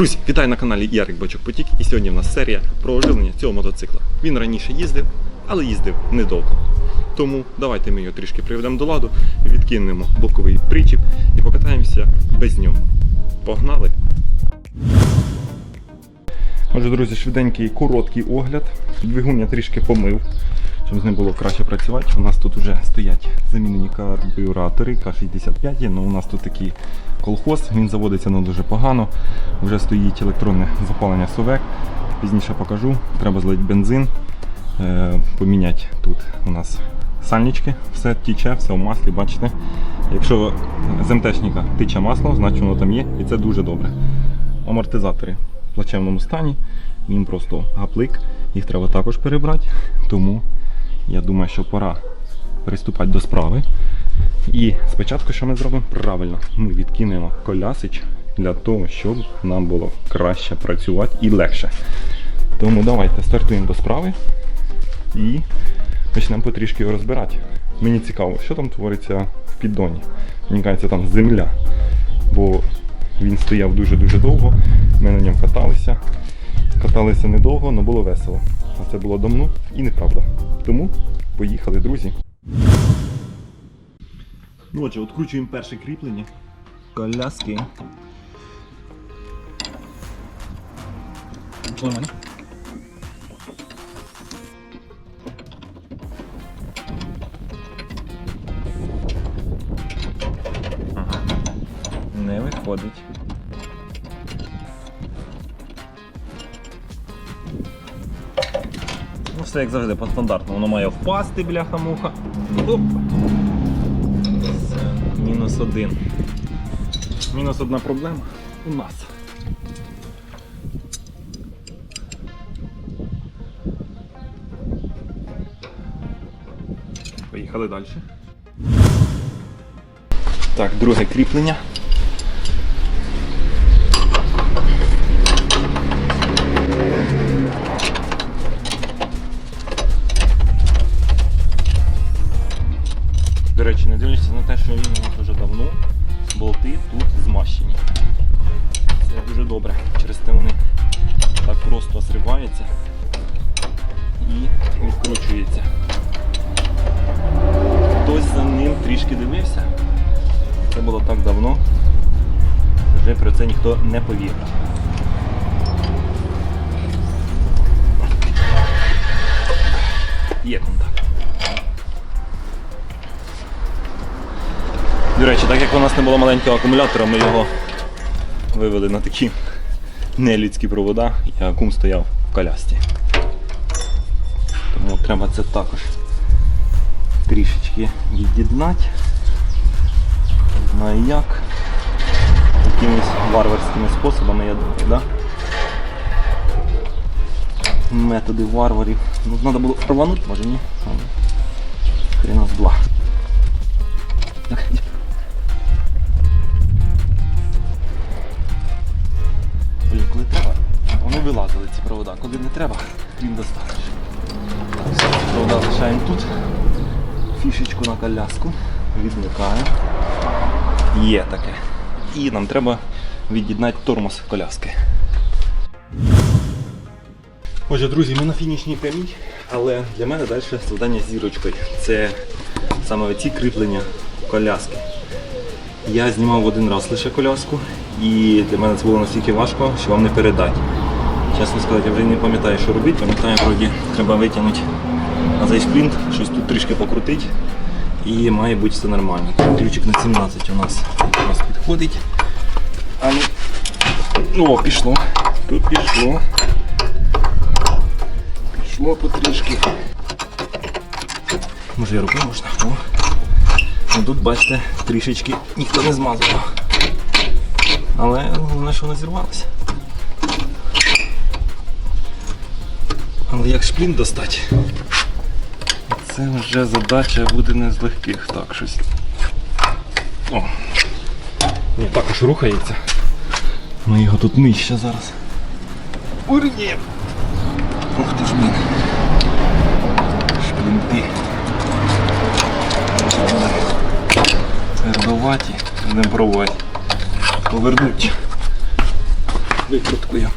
Друзі, вітаю на каналі Ярик Бачок Потік. І сьогодні в нас серія про оживлення цього мотоцикла. Він раніше їздив, але їздив недовго. Тому давайте ми його трішки приведемо до ладу, відкинемо боковий причіп і покатаємося без нього. Погнали! Отже, друзі, швиденький короткий огляд. Двигун я трішки помив, щоб з ним було краще працювати. У нас тут вже стоять замінені карбюратори К65, є, але у нас тут такий колхоз, він заводиться не дуже погано. Вже стоїть електронне запалення совек. Пізніше покажу. Треба злити бензин, е, поміняти тут у нас сальнички, все тіче, все в маслі, бачите. Якщо з МТшника тече масло, значить воно там є і це дуже добре. Амортизатори в плачевному стані, їм просто гаплик, їх треба також перебрати. Тому я думаю, що пора приступати до справи. І спочатку, що ми зробимо? Правильно, ми відкинемо колясич для того, щоб нам було краще працювати і легше. Тому давайте стартуємо до справи і почнемо потрішки його розбирати. Мені цікаво, що там твориться в піддоні. Мені кажеться, там земля. Бо він стояв дуже-дуже довго, ми на ньому каталися. Каталися недовго, але було весело. Це було давно і неправда. Тому поїхали, друзі. Ну отже, відкручуємо перше кріплення. Коляски. Ага. Не виходить. Все як завжди по стандарту. Воно має впасти, бляха-муха. Оп. Мінус один. Мінус одна проблема у нас. Поїхали далі. Так, друге кріплення. Не повірив. Є контакт. До речі, так як у нас не було маленького акумулятора, ми його вивели на такі нелюдські провода, і акум стояв в колясці. Тому треба це також трішечки від'єднати. Не знаю як. Якимись варварськими способами, я думаю, да? Методи варварів. Ну, треба було рванути, може ні? Хрена з два. Блін, коли треба, вони вилазили ці провода. Коли не треба, він достанеш. Провода лишаємо тут. Фішечку на коляску. Відмикаємо. Є таке. І нам треба від'єднати тормоз коляски. Отже, друзі, ми на фінішній прямій, але для мене далі завдання з зірочкою. Це саме ці кріплення коляски. Я знімав один раз лише коляску, і для мене це було настільки важко, що вам не передати. Чесно сказати, я вже не пам'ятаю, що робити. Пам'ятаю, вроді треба витягнути на цей шплінт, щось тут трішки покрутити. І має бути все нормально. Ключик на 17 у нас якраз підходить. Ну, о, пішло. Тут пішло. Пішло потрішки. Може і рукою можна? О. Ну, тут, бачите, трішечки ніхто не змазував. Але головне, що воно зірвалося. Але як шплін достати, це вже задача буде не з легких. Так, щось. О! Ні, також рухається. Ми його тут нижче зараз. Урні! Ух ти ж блін. Шплінти. Твердоваті. Будемо пробувати повернути. викруткою.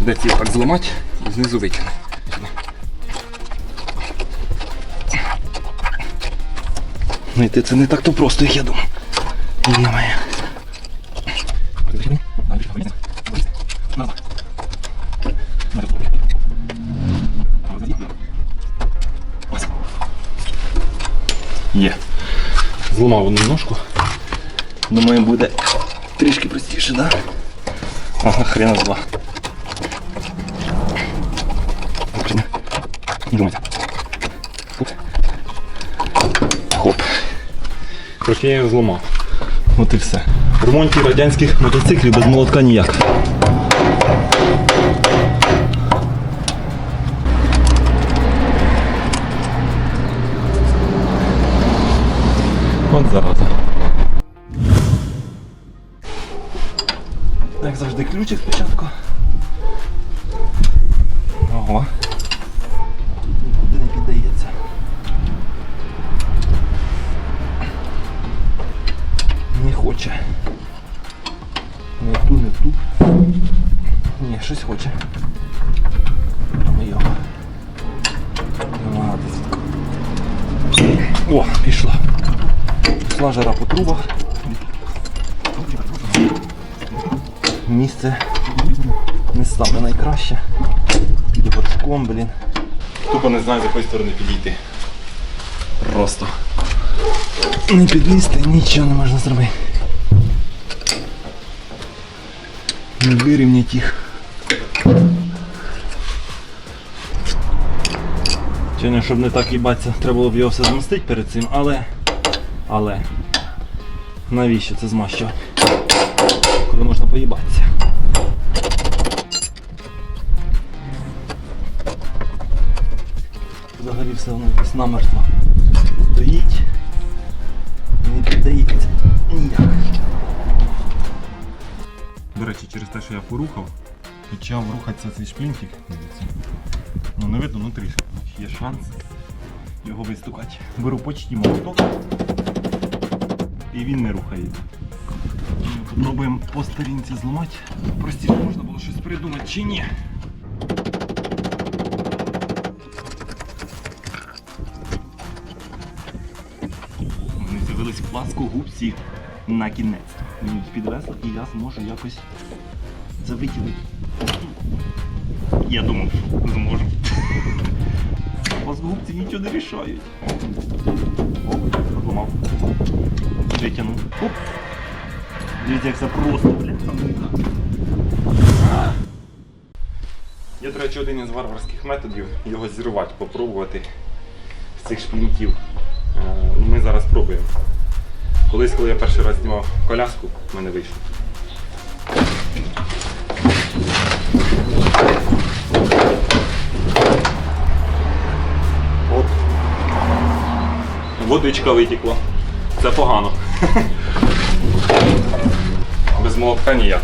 Де ці так зламати і знизу витягнути. Знайти це не так то просто, як я думав. Немає. Є. Зламав одну ножку. Думаю, буде трішки простіше, так? Да? Ага, хрена з два. Не думайте. Короче, я його зламав. От і все. В ремонті радянських мотоциклів без молотка ніяк. От зараза. Як завжди ключик спочатку. Ого. Під блін. Тупо не знаю, з якої сторони підійти. Просто. Не підлізти, нічого не можна зробити. Не вирівнять їх. Сьогодні, щоб не так їбатися, треба було б його все змістити перед цим, але. Але. Навіщо це змащувати? Коли можна поїбатися. Все воно якось намертво стоїть. Не піддається ніяк. До речі, через те, що я порухав, почав рухатися цей шплінтик. Ну не видно, ну трішки. Є шанс його вистукати. Беру почті молоток і він не рухається. Попробуємо по сторінці зламати. Простіше можна було щось придумати чи ні. З'явились на кінець. Мені їх підвесли і я зможу якось це витягнути. Я думав, що зможу. Пласкогубці нічого не рішають. Оп, зламав. Витягнув. Оп. Дивіться, як це просто, блядь. Є, до речі, один із варварських методів його зірвати, попробувати з цих шплінтів. Е, Ми зараз пробуємо. Колись, коли я перший раз знімав коляску, в мене вийшло. Оп. Водичка витікла. Це погано. Без молотка ніяк.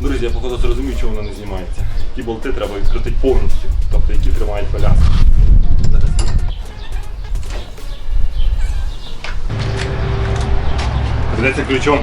Друзі, я походу зрозумів, чому вона не знімається. Ті болти треба відкрутити повністю, які тримають коляску. Придеться ключом.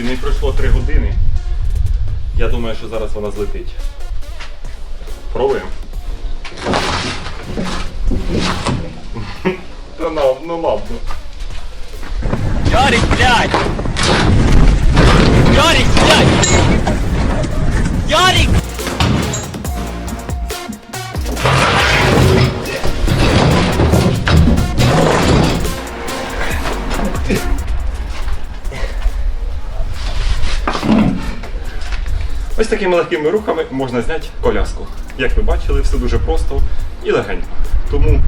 Друзі, не пройшло 3 години. Я думаю, що зараз вона злетить. Пробуємо. Та на, ну ладно. Ярик, блядь! Ярик, блядь! Ярик! Такими легкими рухами можна зняти коляску. Як ви бачили, все дуже просто і легенько. Тому,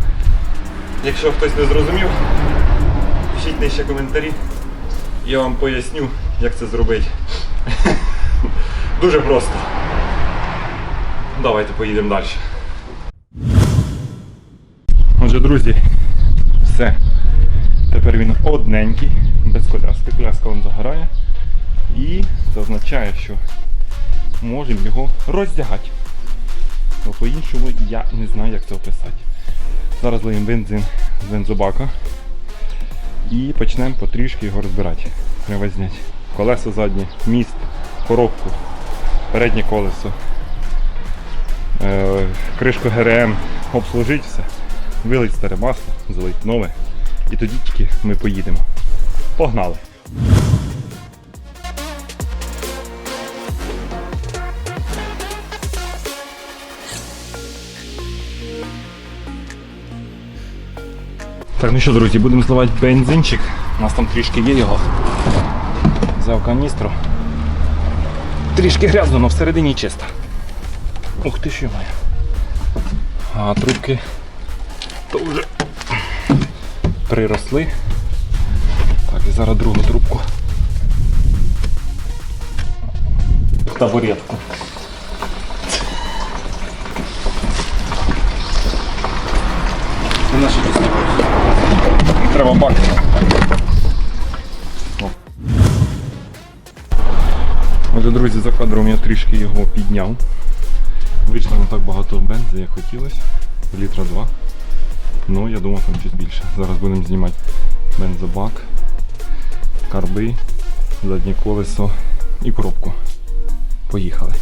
якщо хтось не зрозумів, пишіть нижче коментарі. Я вам поясню, як це зробити. Дуже просто. давайте поїдемо далі. Отже, друзі, все. Тепер він одненький, без коляски. Коляска він загорає. І це означає, що можемо його роздягати. Бо по-іншому я не знаю, як це описати. Зараз лиємо бензин з бензобака і почнемо потрішки його розбирати. Треба зняти колесо заднє, міст, коробку, переднє колесо, е, кришку ГРМ, обслужити все, вилить старе масло, залить нове. І тоді тільки ми поїдемо. Погнали! Так, ну що, друзі, будемо зливати бензинчик. У нас там трішки є його. Взяв каністру. Трішки грязно, але всередині чисто. Ух ти що моя. А трубки то вже приросли. Так, і зараз другу трубку. Табуретку. Треба бак. Отже, друзі, за кадром я трішки його підняв. Вийшло не так багато бензи, як хотілося. Літра два. Ну, я думав там щось більше. Зараз будемо знімати бензобак, карби, заднє колесо і коробку. Поїхали.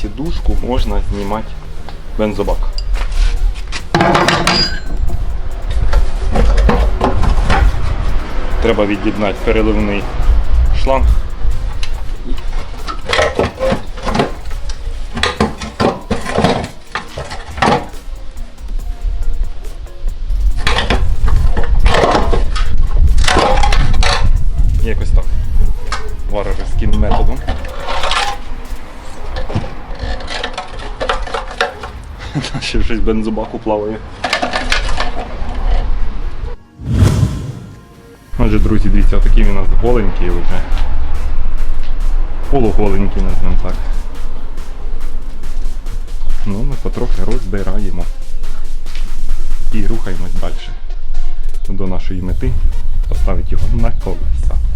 Сідушку, можна знімати бензобак. Треба від'єднати переливний шланг. Бензобаку плаває. Отже, друзі, дивіться, такий він у нас голенький вже. Полуголенький, назвемо так. Ну, ми потрохи розбираємо. І рухаємось далі. До нашої мети поставити його на колеса.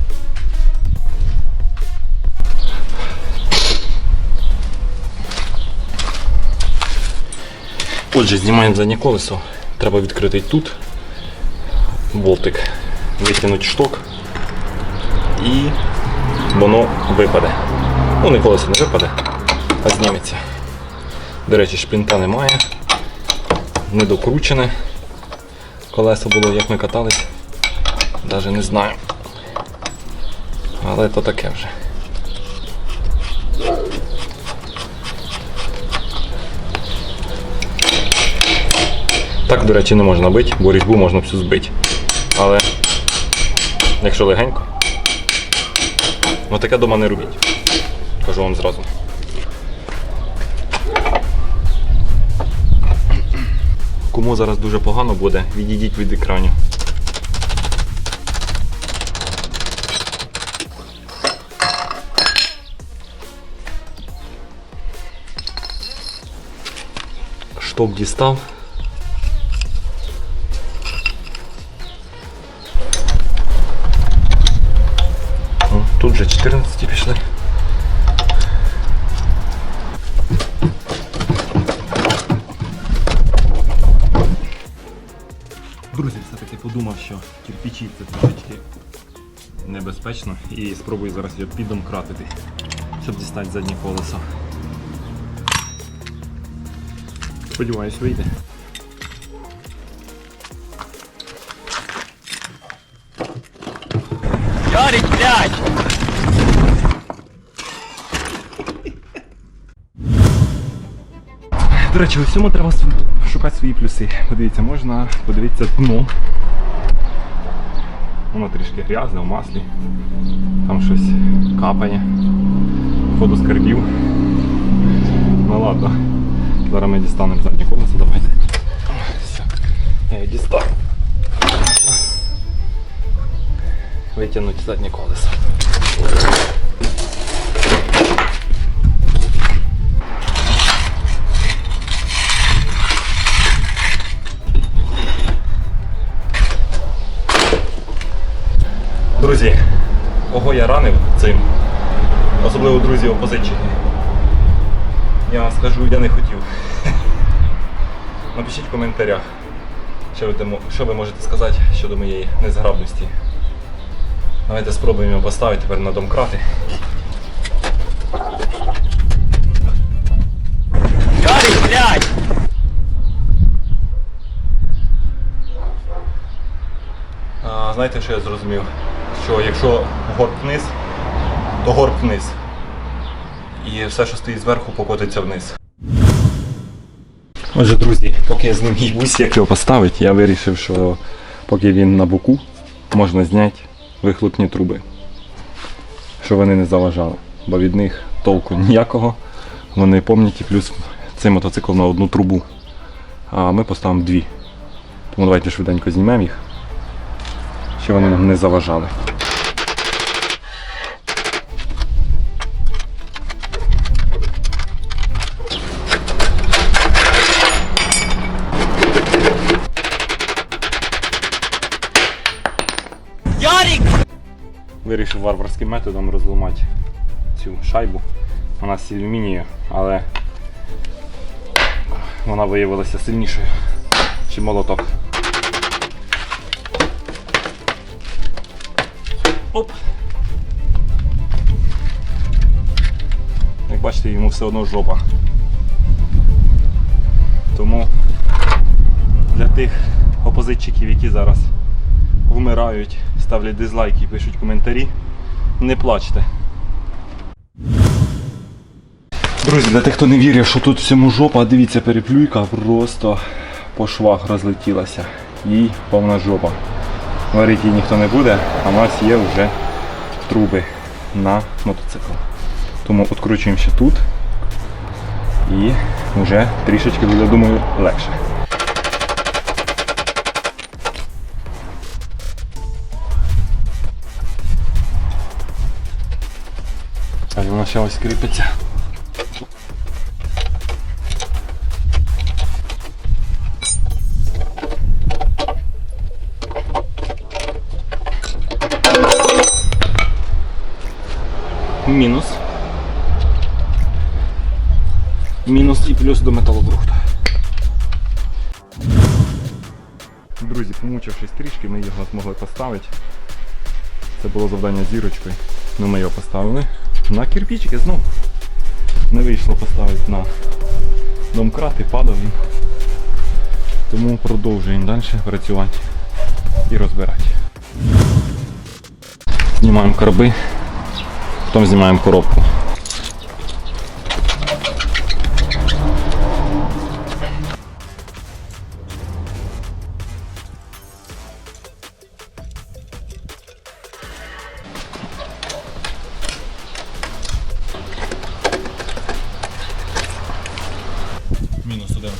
Отже, знімаємо заднє колесо. Треба відкрити тут болтик, витягнути шток і воно випаде. Ну, не колесо не випаде, а зніметься. До речі, шплінта немає. Не докручене. Колесо було, як ми катались. Навіть не знаю. Але то таке вже. Так, до речі, не можна бити, бо різьбу можна всю збити. Але якщо легенько, ну таке дома не робіть. Кажу вам зразу. Кому зараз дуже погано буде, відійдіть від екранів. Шток дістав. тут вже 14 пішли. Друзі, все-таки подумав, що кирпичі це трошечки небезпечно і спробую зараз його підомкратити, щоб дістати заднє колесо. Сподіваюсь, вийде. Речі, у всьому треба шукати свої плюси. Подивіться, можна подивитися дно. Воно трішки грязне, в маслі. Там щось капає. Ходу скарбів. Ну ладно. Зараз ми дістанемо заднє колесо, давайте. Все. Я дістав. Витягнути заднє колесо. Друзі, кого я ранив цим, особливо друзі опозичені. Я вам скажу, я не хотів. Напишіть в коментарях, що ви, що ви можете сказати щодо моєї незграбності. Давайте спробуємо його поставити тепер на домкрати. Блядь! Знаєте, що я зрозумів? Що якщо горб вниз, то горб вниз. І все, що стоїть зверху, покотиться вниз. Отже, друзі, поки я з ним їбусь, як його поставити, я вирішив, що поки він на боку, можна зняти вихлопні труби. Щоб вони не заважали. Бо від них толку ніякого. Вони помнять і плюс цей мотоцикл на одну трубу. А ми поставимо дві. Тому давайте швиденько знімемо їх щоб вони нам не заважали. Вирішив варварським методом розламати цю шайбу. Вона з алюмінію, але вона виявилася сильнішою, ніж молоток. Оп! Як бачите, йому все одно жопа. Тому для тих опозитчиків, які зараз вмирають, ставлять дизлайки і пишуть коментарі, не плачте. Друзі, для тих, хто не вірив, що тут всьому жопа, дивіться, переплюйка просто по швах розлетілася. Їй повна жопа. Варити її ніхто не буде, а в нас є вже труби на мотоцикл. Тому відкручуємо ще тут і вже трішечки буде, думаю, легше. А вона ще ось кріпиться. Мінус. Мінус і плюс до металобрухту. Друзі, помучившись трішки, ми його змогли поставити. Це було завдання зірочкою. Ну ми його поставили на кирпичики знову. Не вийшло поставити на домкрат і падав він. Тому продовжуємо далі працювати і розбирати. Знімаємо корби, потім знімаємо коробку.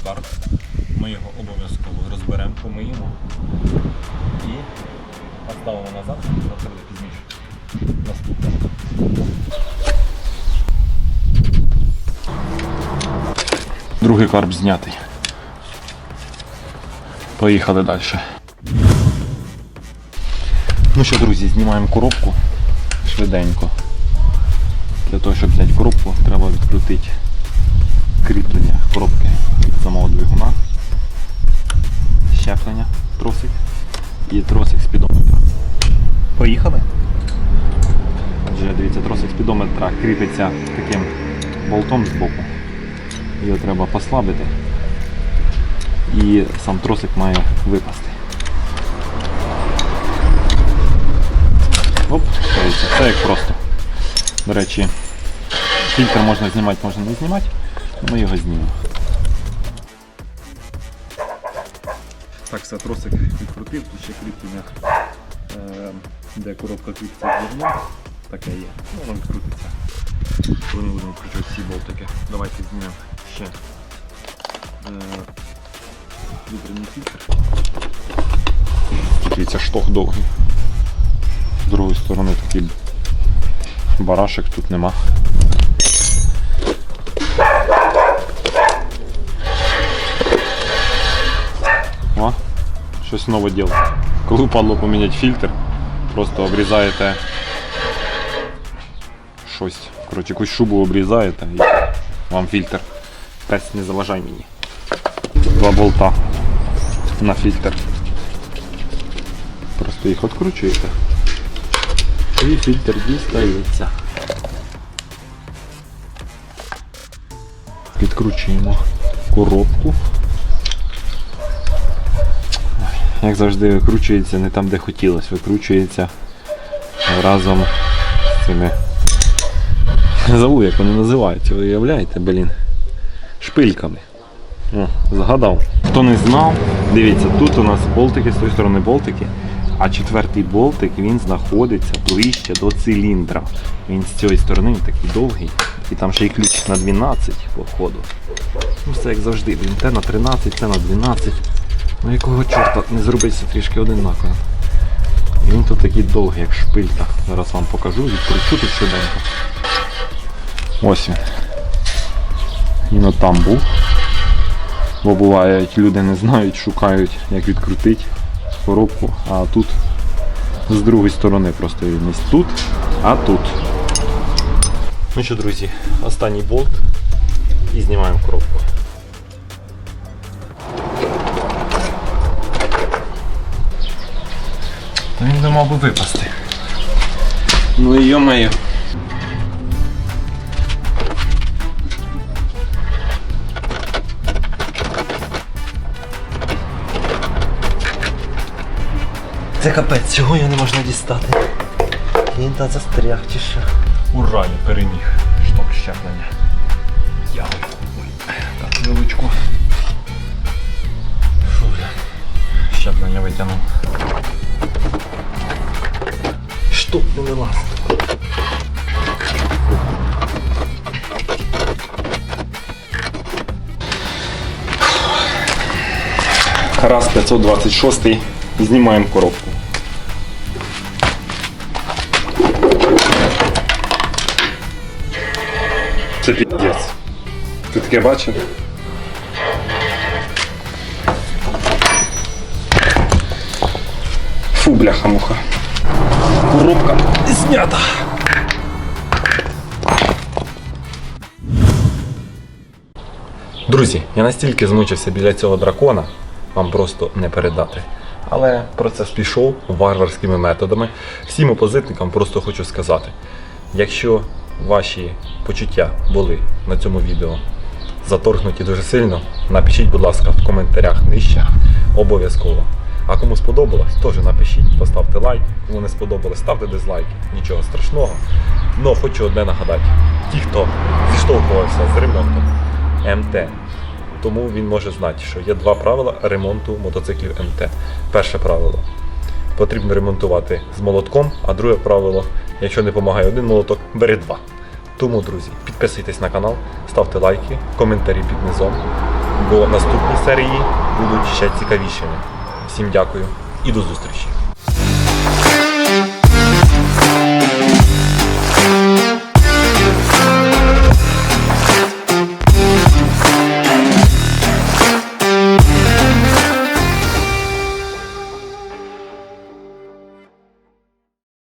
Карт. Ми його обов'язково розберемо, помиємо і поставимо назад, це буде пізніше. Наступне. Другий карп знятий. Поїхали далі. Ну що, друзі, знімаємо коробку швиденько. Для того, щоб зняти коробку, треба відкрутити кріплення коробки самого двигуна, щеплення, тросик і тросик спідометра. Поїхали. Отже, дивіться, тросик спідометра кріпиться таким болтом з боку. Його треба послабити і сам тросик має випасти. Оп, дивіться, все як просто. До речі, фільтр можна знімати, можна не знімати, ми його знімемо. Так, все, тросик відкрутив, тут ще кріплення, е, де коробка кріпиться з зерном. Таке є. Ну, воно відкрутиться. Коли ми будемо включати всі болтики. Давайте знімемо ще е, вітряний фільтр. Дивіться шток довгий. З другої сторони такий барашек тут нема. Щось нове діло. Коли падло поміняти фільтр, просто обрізаєте щось. Коротше, якусь шубу обрізаєте і вам фільтр. Пес не заважай мені. Два болта на фільтр. Просто їх відкручуєте. І фільтр дістається. Підкручуємо коробку. Як завжди викручується не там, де хотілося, викручується разом з цими. Забув, як вони називаються, ви уявляєте, блін. Шпильками. О, згадав. Хто не знав, дивіться, тут у нас болтики, з тої сторони болтики, а четвертий болтик він знаходиться ближче до циліндра. Він з цієї сторони такий довгий. І там ще й ключ на 12 походу. Ну все як завжди, він те на 13, це на 12. Ну якого чорта не зробиться трішки одинаково. І він тут такий довгий, як шпилька. Зараз вам покажу, відкручу тут швиденько. Ось він. Він от там був. Бо буває, люди не знають, шукають, як відкрутити коробку, а тут з другої сторони просто він ось тут, а тут. Ну що, друзі, останній болт і знімаємо коробку. Не мав би випасти. Ну йо-моє. Це капець, цього його не можна дістати. Він та застряг чи що. Ура, я переміг. Шток щеплення. Я. Так, вилучку. Фу. Щеплення витягнув. Шток не вилазить. Раз 526 знімаємо коробку. Це піздець. Ти таке бачив? Фу, бляха-муха. Коробка знята. Друзі, я настільки змучився біля цього дракона, вам просто не передати. Але процес пішов варварськими методами. Всім опозитникам просто хочу сказати: якщо ваші почуття були на цьому відео заторкнуті дуже сильно, напишіть, будь ласка, в коментарях нижче обов'язково. А кому сподобалось, теж напишіть, поставте лайк. Кому не сподобалось, ставте дизлайк. Нічого страшного. Но хочу одне нагадати: ті, хто зіштовхувався з ремонтом МТ, тому він може знати, що є два правила ремонту мотоциклів МТ. Перше правило потрібно ремонтувати з молотком, а друге правило, якщо не допомагає один молоток, бери два. Тому, друзі, підписуйтесь на канал, ставте лайки, коментарі під низом, бо наступні серії будуть ще цікавішими. Всім дякую і до зустрічі!